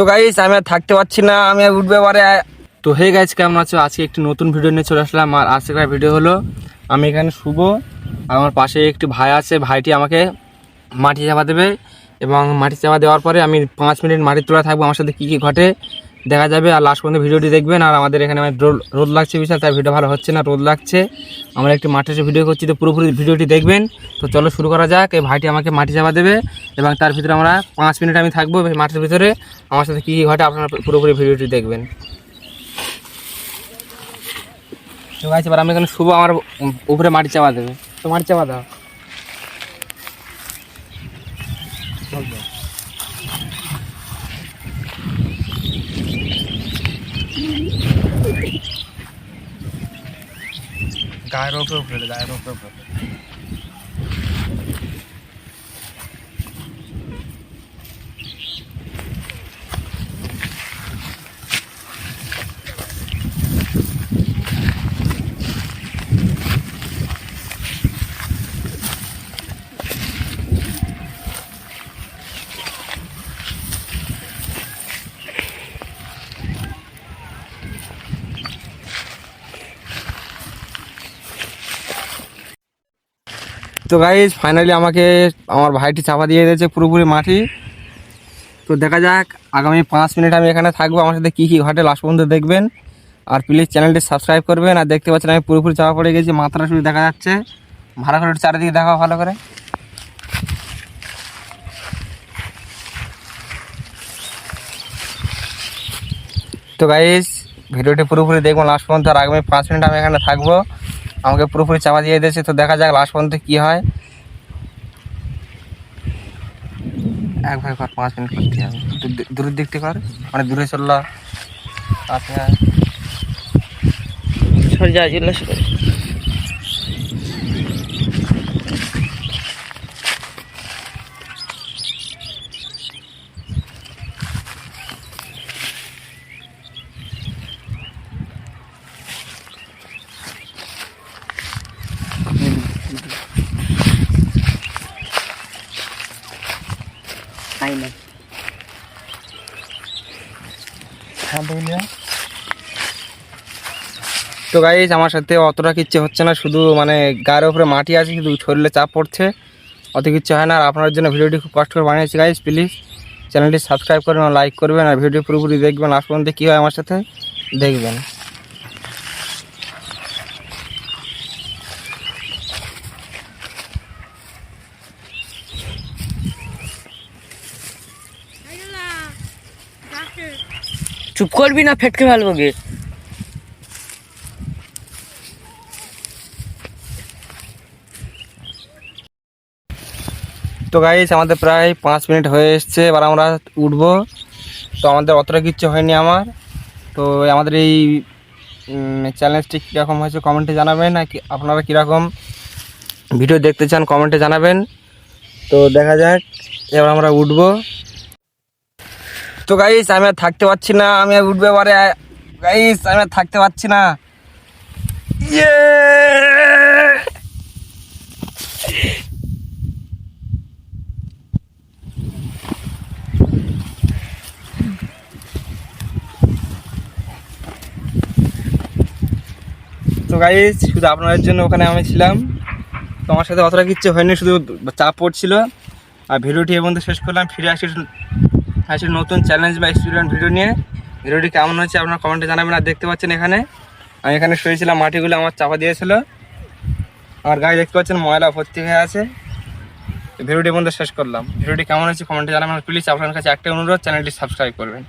তো গাইস আমি আর থাকতে পারছি না, আমি আর উঠবে পারে। তো হে গাইস কেমন আছো? আজকে একটি নতুন ভিডিও নিয়ে চলে আসলাম। আর আজকের ভিডিও হলো, আমি এখানে শুভ আর আমার পাশে একটি ভাই আছে, ভাইটি আমাকে মাটি চাপা দেবে। এবং মাটি চাপা দেওয়ার পরে আমি পাঁচ মিনিট মাটি তোলা থাকব, আমার সাথে কী কী ঘটে দেখা যাবে আর লাস্ট পর্যন্ত ভিডিওটি দেখবেন। আর আমাদের এখানে মানে রোদ- লাগছে বিশাল তাই ভিডিও ভালো হচ্ছে না রোদ লাগছে। আমরা একটি মাঠে এসে ভিডিও করছি তো পুরোপুরি ভিডিওটি দেখবেন। তো চলো শুরু করা যাক। এই ভাইটি আমাকে মাটি চাপা দেবে এবং তার ভিতরে আমরা পাঁচ মিনিট আমি থাকব এই মাঠের ভিতরে। আমার সাথে কী কী ঘটে আপনারা পুরোপুরি ভিডিওটি দেখবেন। তো গাছ এবার আমি এখানে শুভ আমার উপরে মাটি চাপা দেবে। তো মাটি চাপা দাও। গায়ের উপরে উপরে গায়ের উপরে উপরে তো গাইজ ফাইনালি আমাকে আমার ভাইটি চাপা দিয়ে দিয়েছে পুরোপুরি মাটি। তো দেখা যাক, আগামী পাঁচ মিনিট আমি এখানে থাকব। আমার সাথে কী কী ঘটে লাস্ট পর্যন্ত দেখবেন। আর প্লিজ চ্যানেলটি সাবস্ক্রাইব করবেন। আর দেখতে পাচ্ছেন আমি পুরোপুরি চাপা পড়ে গেছি, মাথাটা শুধু দেখা যাচ্ছে। ভাড়া করে চারিদিকে দেখা ভালো করে। তো গাইজ ভিডিওটি পুরোপুরি দেখব লাস্ট পর্যন্ত। আর আগামী পাঁচ মিনিট আমি এখানে থাকব। আমাকে পুরোপুরি চাপা দিয়ে দিয়েছে, তো দেখা যাক লাস্ট পর্যন্ত কী হয়। একবার কর পাঁচ মিনিট করতে হবে। দূর- দূরের দিক থেকে কর মানে দূরে চলল আচ্ছা সরে খাই না। তো গাইজ আমার সাথে অতটা কিচ্ছু হচ্ছে না, শুধু মানে গায়ের উপরে মাটি আছে, শুধু শরীরে চাপ পড়ছে, অত কিচ্ছু হয় না। আর আপনার জন্য ভিডিওটি খুব কষ্ট করে বানিয়েছি গাইজ প্লিজ চ্যানেলটি সাবস্ক্রাইব করবেন লাইক করবেন, আর ভিডিও পুরোপুরি দেখবেন। লাস্ট কী হয় আমার সাথে? দেখবেন। চুপ করবি না, ফেটকে ফেলব গে তো গাইস আমাদের প্রায় পাঁচ মিনিট হয়ে এসছে, এবার আমরা উঠবো। তো আমাদের অতটা কিচ্ছু হয়নি আমার। তো আমাদের এই চ্যালেঞ্জটি কীরকম হয়েছে কমেন্টে জানাবেন, আর আপনারা কীরকম ভিডিও দেখতে চান কমেন্টে জানাবেন। তো দেখা যাক, এবার আমরা উঠবো। তো গাইস আমি আর থাকতে পারছি না, আমি আর উঠবে পারে গাইস আমি আর থাকতে পারছি না। ইয়ে তো গাইস শুধু আপনাদের জন্য ওখানে আমি ছিলাম। তো আমার সাথে অতটা কিচ্ছু হয়নি, শুধু চাপ পড়ছিল। আর ভিডিওটি এবং শেষ করলাম, ফিরে আসি আসি নতুন চ্যালেঞ্জ বা স্টুডেন্ট ভিডিও নিয়ে ভিডিওটি কেমন হয়েছে আপনার কমেন্টে জানাবেন আর দেখতে পাচ্ছেন এখানে। আমি এখানে শুয়েছিলাম, মাটিগুলো আমার চাপা দিয়েছিল। আমার গায়ে দেখতে পাচ্ছেন ময়লা ভর্তি হয়ে আছে। ভিডিওটি বন্ধু শেষ করলাম। ভিডিওটি কেমন হয়েছে কমেন্টে জানাবেন। প্লিজ আপনার কাছে একটা অনুরোধ চ্যানেলটি সাবস্ক্রাইব করবেন।